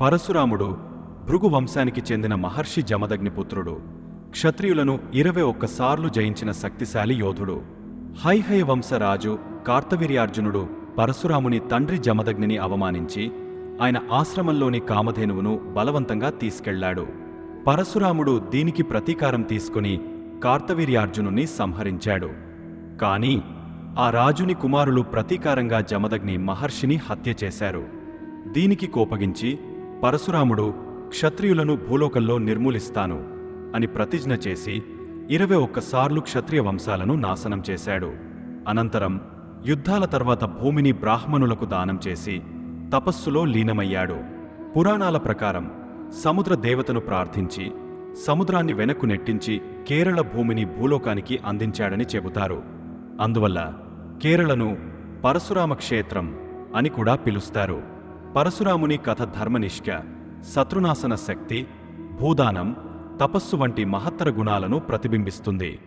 పరశురాముడు భృగు వంశానికి చెందిన మహర్షి జమదగ్ని పుత్రుడు క్షత్రియులను ఇరవై ఒక్కసార్లు జయించిన శక్తిశాలి యోధుడు. హైహయ వంశరాజు కార్తవీర్యార్జునుడు పరశురాముని తండ్రి జమదగ్నిని అవమానించి ఆయన ఆశ్రమంలోని కామధేనువును బలవంతంగా తీసుకెళ్ళాడు. పరశురాముడు దీనికి ప్రతీకారం తీసుకుని కార్తవీర్యార్జునుని సంహరించాడు. కాని ఆ రాజుని కుమారులు ప్రతీకారంగా జమదగ్ని మహర్షిని హత్య చేశారు. దీనికి కోపగించి పరశురాముడు క్షత్రియులను భూలోకంలో నిర్మూలిస్తాను అని ప్రతిజ్ఞ చేసి ఇరవై ఒక్కసార్లు క్షత్రియ వంశాలను నాశనం చేశాడు. అనంతరం యుద్ధాల తర్వాత భూమిని బ్రాహ్మణులకు దానం చేసి తపస్సులో లీనమయ్యాడు. పురాణాల ప్రకారం సముద్ర దేవతను ప్రార్థించి సముద్రాన్ని వెనక్కు నెట్టించి కేరళ భూమిని భూలోకానికి అందించాడని చెబుతారు. అందువల్ల కేరళను పరశురామ క్షేత్రం అని కూడా పిలుస్తారు. పరశురాముని కథ ధర్మనిష్క శత్రునాశన శక్తి భూదానం తపస్సు వంటి మహత్తర గుణాలను ప్రతిబింబిస్తుంది.